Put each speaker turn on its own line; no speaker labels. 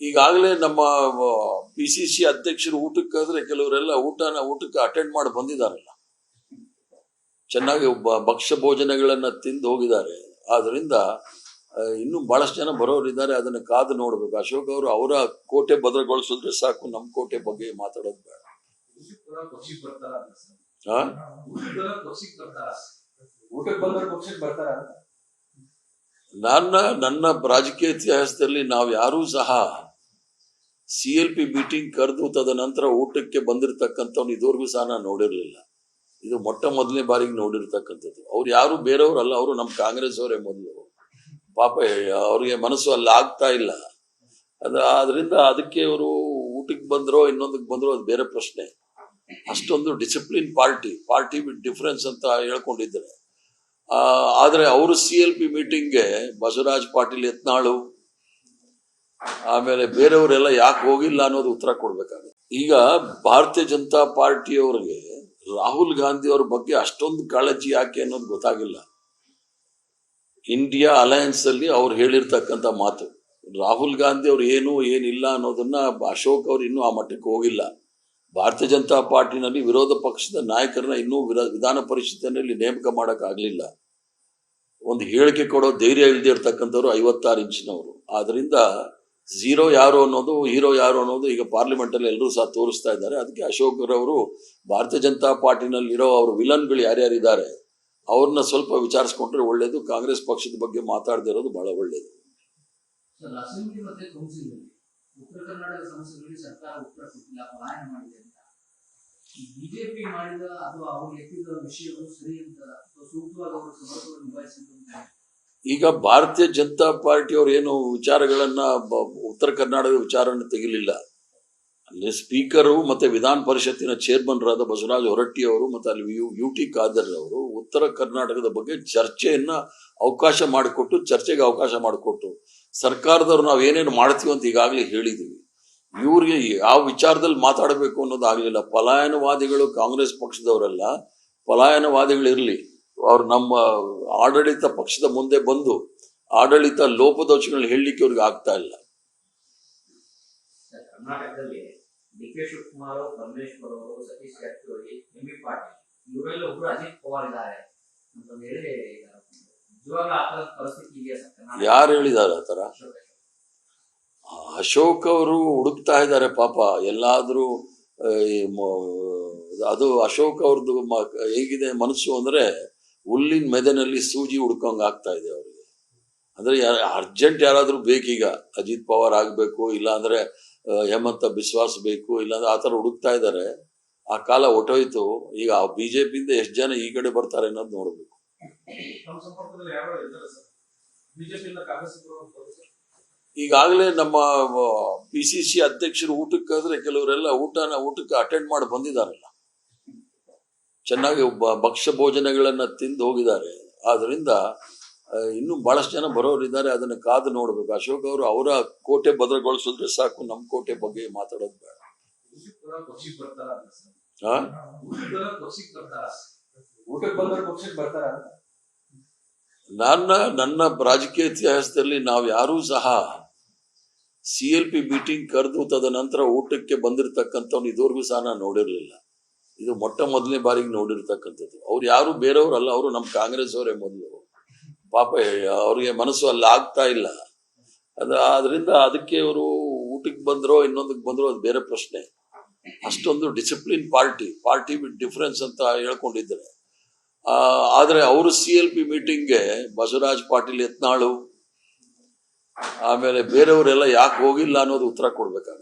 ಈಗಾಗಲೇ ನಮ್ಮ P C C ಅಧ್ಯಕ್ಷರು ಊಟಕ್ಕೆ ಕೆಲವರೆಲ್ಲ ಊಟನ ಊಟಕ್ಕೆ ಅಟೆಂಡ್ ಮಾಡಿ ಬಂದಿದ್ದಾರಲ್ಲ. ಚೆನ್ನಾಗಿ ಒಬ್ಬ ಭಕ್ಷ್ಯ ಭೋಜನಗಳನ್ನ ತಿಂದು ಹೋಗಿದ್ದಾರೆ. ಆದ್ರಿಂದ ಇನ್ನೂ ಬಹಳಷ್ಟು ಜನ ಬರೋರಿದ್ದಾರೆ. ಅದನ್ನ ಕಾದು ನೋಡ್ಬೇಕು. ಅಶೋಕ್ ಅವರು ಅವರ ಕೋಟೆ ಭದ್ರಗೊಳಿಸಿದ್ರೆ ಸಾಕು. ನಮ್ಮ ಕೋಟೆ ಬಗ್ಗೆ ಮಾತಾಡೋದು ಬೇಡ. ನನ್ನ ನನ್ನ ರಾಜಕೀಯ ಇತಿಹಾಸದಲ್ಲಿ ನಾವು ಯಾರೂ ಸಹ ಸಿ ಎಲ್ ಪಿ ಮೀಟಿಂಗ್ ಕರೆದು ತದನಂತರ ಊಟಕ್ಕೆ ಬಂದಿರತಕ್ಕಂಥವ್ನು ಇದುವರೆಗೂ ಸಹ ನಾನು ನೋಡಿರಲಿಲ್ಲ. ಇದು ಮೊಟ್ಟ ಮೊದಲನೇ ಬಾರಿಗೆ ನೋಡಿರ್ತಕ್ಕಂಥದ್ದು. ಅವ್ರು ಯಾರು ಬೇರೆಯವರಲ್ಲ, ಅವರು ನಮ್ಮ ಕಾಂಗ್ರೆಸ್ ಅವರೇ ಮೊದಲು. ಪಾಪ, ಅವ್ರಿಗೆ ಮನಸ್ಸು ಅಲ್ಲಿ ಆಗ್ತಾ ಇಲ್ಲ. ಅದ, ಆದ್ರಿಂದ ಅದಕ್ಕೆ ಅವರು ಊಟಕ್ಕೆ ಬಂದ್ರೋ, ಇನ್ನೊಂದಕ್ಕೆ ಬಂದ್ರೋ ಅದು ಬೇರೆ ಪ್ರಶ್ನೆ. ಅಷ್ಟೊಂದು discipline party party with difference ಅಂತ ಹೇಳ್ಕೊಂಡಿದ್ದಾರೆ ಆದ್ರೆ ಅವರು ಸಿ ಎಲ್ ಪಿ ಮೀಟಿಂಗ್ಗೆ ಬಸವರಾಜ್ ಪಾಟೀಲ್ ಯತ್ನಾಳು ಆಮೇಲೆ ಬೇರೆಯವರೆಲ್ಲ ಯಾಕೆ ಹೋಗಿಲ್ಲ ಅನ್ನೋದು ಉತ್ತರ ಕೊಡ್ಬೇಕಾಗುತ್ತೆ. ಈಗ ಭಾರತೀಯ ಜನತಾ ಪಾರ್ಟಿಯವರಿಗೆ ರಾಹುಲ್ ಗಾಂಧಿ ಅವ್ರ ಬಗ್ಗೆ ಅಷ್ಟೊಂದು ಕಾಳಜಿ ಯಾಕೆ ಅನ್ನೋದು ಗೊತ್ತಾಗಿಲ್ಲ. ಇಂಡಿಯಾ ಅಲಯನ್ಸ್ ಅಲ್ಲಿ ಅವ್ರು ಹೇಳಿರ್ತಕ್ಕಂಥ ಮಾತು, ರಾಹುಲ್ ಗಾಂಧಿ ಅವ್ರು ಏನು, ಏನಿಲ್ಲ ಅನ್ನೋದನ್ನ ಅಶೋಕ್ ಅವ್ರು ಇನ್ನೂ ಆ ಮಟ್ಟಕ್ಕೆ ಹೋಗಿಲ್ಲ. ಭಾರತೀಯ ಜನತಾ ಪಾರ್ಟಿನಲ್ಲಿ ವಿರೋಧ ಪಕ್ಷದ ನಾಯಕರನ್ನ ಇನ್ನೂ ವಿಧಾನ ಪರಿಷತ್ತಿನಲ್ಲಿ ನೇಮಕ ಮಾಡಕ್ ಆಗ್ಲಿಲ್ಲ. ಒಂದು ಹೇಳಿಕೆ ಕೊಡೋ ಧೈರ್ಯ ಇಲ್ಲದೆ ಇರ್ತಕ್ಕಂಥವ್ರು ಐವತ್ತಾರು ಇಂಚಿನವರು. ಆದ್ರಿಂದ ಝೀರೋ ಯಾರು ಅನ್ನೋದು ಹೀರೋ ಯಾರು ಅನ್ನೋದು ಈಗ ಪಾರ್ಲಿಮೆಂಟಲ್ಲಿ ಎಲ್ಲರೂ ಸಹ ತೋರಿಸ್ತಾ ಇದ್ದಾರೆ. ಅದಕ್ಕೆ ಅಶೋಕ್ ರವರು ಭಾರತೀಯ ಜನತಾ ಪಾರ್ಟಿನಲ್ಲಿ ಇರೋ ಅವ್ರ ವಿಲನ್ಗಳು ಯಾರ್ಯಾರಿದ್ದಾರೆ, ಅವ್ರನ್ನ ಸ್ವಲ್ಪ ವಿಚಾರಿಸ್ಕೊಂಡ್ರೆ ಒಳ್ಳೇದು. ಕಾಂಗ್ರೆಸ್ ಪಕ್ಷದ ಬಗ್ಗೆ ಮಾತಾಡದೇ ಇರೋದು ಬಹಳ ಒಳ್ಳೇದು.
ಸರ್ಕಾರ ಅಂತ. ಬಿಜೆಪಿ ಮಾಡಿದ ಅಥವಾ ಅವರು ಎತ್ತಿದ ವಿಷಯಗಳು ಸರಿ ಅಂತ ಸೂಕ್ತವಾಗಿ ಅವರು ಸಮರ್ಥವಾಗಿ ನಿಭಾಯಿಸಿದ್ರು
ಈಗ ಭಾರತೀಯ ಜನತಾ ಪಾರ್ಟಿಯವರು ಏನು ವಿಚಾರಗಳನ್ನ ಉತ್ತರ ಕರ್ನಾಟಕದ ವಿಚಾರವನ್ನು ತೆಗಿಲಿಲ್ಲ. ಅಲ್ಲಿ ಸ್ಪೀಕರು ಮತ್ತೆ ವಿಧಾನ ಪರಿಷತ್ತಿನ ಚೇರ್ಮನ್ರಾದ ಬಸವರಾಜ ಹೊರಟ್ಟಿ ಅವರು ಮತ್ತೆ ಅಲ್ಲಿ ಯು ಟಿ ಖಾದರ್ ಅವರು ಉತ್ತರ ಕರ್ನಾಟಕದ ಬಗ್ಗೆ ಚರ್ಚೆಯನ್ನ ಅವಕಾಶ ಮಾಡಿಕೊಟ್ಟು, ಚರ್ಚೆಗೆ ಅವಕಾಶ ಮಾಡಿಕೊಟ್ಟು, ಸರ್ಕಾರದವ್ರು ನಾವು ಏನೇನು ಮಾಡ್ತೀವಿ ಅಂತ ಈಗಾಗಲೇ ಹೇಳಿದ್ದೀವಿ ಇವ್ರಿಗೆ ಯಾವ ವಿಚಾರದಲ್ಲಿ ಮಾತಾಡಬೇಕು ಅನ್ನೋದಾಗಲಿಲ್ಲ ಪಲಾಯನವಾದಿಗಳು ಕಾಂಗ್ರೆಸ್ ಪಕ್ಷದವರಲ್ಲ, ಪಲಾಯನವಾದಿಗಳಿರ್ಲಿ. ಅವ್ರು ನಮ್ಮ ಆಡಳಿತ ಪಕ್ಷದ ಮುಂದೆ ಬಂದು ಆಡಳಿತ ಲೋಪದೋಷಗಳನ್ನ ಹೇಳಲಿಕ್ಕೆ ಅವ್ರಿಗೆ ಆಗ್ತಾ ಇಲ್ಲ.
ಕರ್ನಾಟಕದಲ್ಲಿ ಡಿ ಕೆ ಶಿವಕುಮಾರ್ ಪರಮೇಶ್ವರ್ ಅವರು ಸತೀಶ್ ಜಾರಕಿಹೊಳಿ ಎಂ ಬಿ ಪಾಟೀಲ್ ಇವರೆಲ್ಲ ಒಬ್ರು ಅಜಿತ್ ಪವಾರ್ ಇದ್ದಾರೆ ಅಂತ ಹೇಳಿ ನಿಜವಾಗ್ಲೂ ಆ ಥರದ ಪರಿಸ್ಥಿತಿ ಇದೆಯಾ ಸರ್
ಯಾರು ಹೇಳಿದಾರೆ ಆ ತರ
ಅಶೋಕ್
ಅವರು ಹುಡುಕ್ತಾ ಇದ್ದಾರೆ ಪಾಪ. ಎಲ್ಲಾದ್ರೂ ಅದು ಅಶೋಕ್ ಅವ್ರದ್ದು ಹೇಗಿದೆ ಮನಸ್ಸು ಅಂದ್ರೆ ಹುಲ್ಲಿನ ಮೆದನಲ್ಲಿ ಸೂಜಿ ಹುಡ್ಕೊಂಗ್ ಆಗ್ತಾ ಇದೆ ಅವರಿಗೆ. ಅಂದ್ರೆ ಅರ್ಜೆಂಟ್ ಯಾರಾದ್ರೂ ಬೇಕೀಗ ಅಜಿತ್ ಪವಾರ್ ಆಗ್ಬೇಕು ಇಲ್ಲಾಂದ್ರೆ ಅಂದ್ರೆ ಹೇಮಂತ ಬಿಶ್ವಾಸ್ ಬೇಕು ಇಲ್ಲಾಂದ್ರೆ ಆತರ ಹುಡುಕ್ತಾ ಇದ್ದಾರೆ. ಆ ಕಾಲ ಹೊಟ್ಟೋಯ್ತು ಈಗ ಬಿಜೆಪಿಯಿಂದ ಎಷ್ಟು ಜನ ಈ ಕಡೆ ಬರ್ತಾರೆ ಅನ್ನೋದು ನೋಡ್ಬೇಕು.
ಯಾರು
ಈಗಾಗಲೇ ನಮ್ಮ ಪಿ ಸಿ ಸಿ ಅಧ್ಯಕ್ಷರು ಊಟಕ್ಕೆ ಹೋದ್ರೆ ಕೆಲವರೆಲ್ಲ ಊಟನ ಊಟಕ್ಕೆ ಅಟೆಂಡ್ ಮಾಡಿ ಬಂದಿದ್ದಾರಲ್ಲ. ಚೆನ್ನಾಗಿ ಒಬ್ಬ ಭಕ್ಷ್ಯ ಭೋಜನಗಳನ್ನು ತಿಂದು ಹೋಗಿದ್ದಾರೆ. ಆದ್ದರಿಂದ ಇನ್ನೂ ಬಹಳಷ್ಟು ಜನ ಬರೋರಿದ್ದಾರೆ. ಅದನ್ನ ಕಾದು ನೋಡಬೇಕು. ಅಶೋಕ್ ಅವರು ಅವರ ಕೋಟೆ ಭದ್ರಗೊಳಿಸಿದ್ರೆ ಸಾಕು. ನಮ್ಮ ಕೋಟೆ ಬಗ್ಗೆ ಮಾತಾಡೋದು ಬೇಡ. ನನ್ನ ನನ್ನ ರಾಜಕೀಯ ಇತಿಹಾಸದಲ್ಲಿ ನಾವು ಯಾರೂ ಸಹ ಸಿ ಎಲ್ ಪಿ ಮೀಟಿಂಗ್ ಕರೆದು ತದನಂತರ ಊಟಕ್ಕೆ ಬಂದಿರತಕ್ಕಂಥವ್ನು ಇದುವರೆಗೂ ಸಹ ನಾನು ನೋಡಿರ್ಲಿಲ್ಲ. ಇದು ಮೊಟ್ಟ ಮೊದಲನೇ ಬಾರಿಗೆ ನೋಡಿರ್ತಕ್ಕಂಥದ್ದು. ಅವ್ರು ಯಾರು ಬೇರೆಯವರಲ್ಲ ಅವರು ನಮ್ಮ ಕಾಂಗ್ರೆಸ್ ಅವರೇ ಮೊದಲು. ಪಾಪ, ಅವ್ರಿಗೆ ಮನಸ್ಸು ಅಲ್ಲಿ ಆಗ್ತಾ ಇಲ್ಲ. ಅದ, ಆದ್ರಿಂದ ಅದಕ್ಕೆ ಅವರು ಊಟಕ್ಕೆ ಬಂದ್ರೋ, ಇನ್ನೊಂದಕ್ಕೆ ಬಂದ್ರೋ ಅದು ಬೇರೆ ಪ್ರಶ್ನೆ. ಅಷ್ಟೊಂದು discipline party party with difference ಅಂತ ಹೇಳ್ಕೊಂಡಿದ್ದಾರೆ. ಆದರೆ ಅವರು ಸಿ ಎಲ್ ಪಿ ಮೀಟಿಂಗ್ಗೆ ಬಸವರಾಜ್ ಪಾಟೀಲ್ ಯತ್ನಾಳು, ಆಮೇಲೆ ಬೇರೆಯವರೆಲ್ಲ ಯಾಕೆ ಹೋಗಿಲ್ಲ ಅನ್ನೋದು ಉತ್ತರ ಕೊಡ್ಬೇಕಾಗುತ್ತೆ.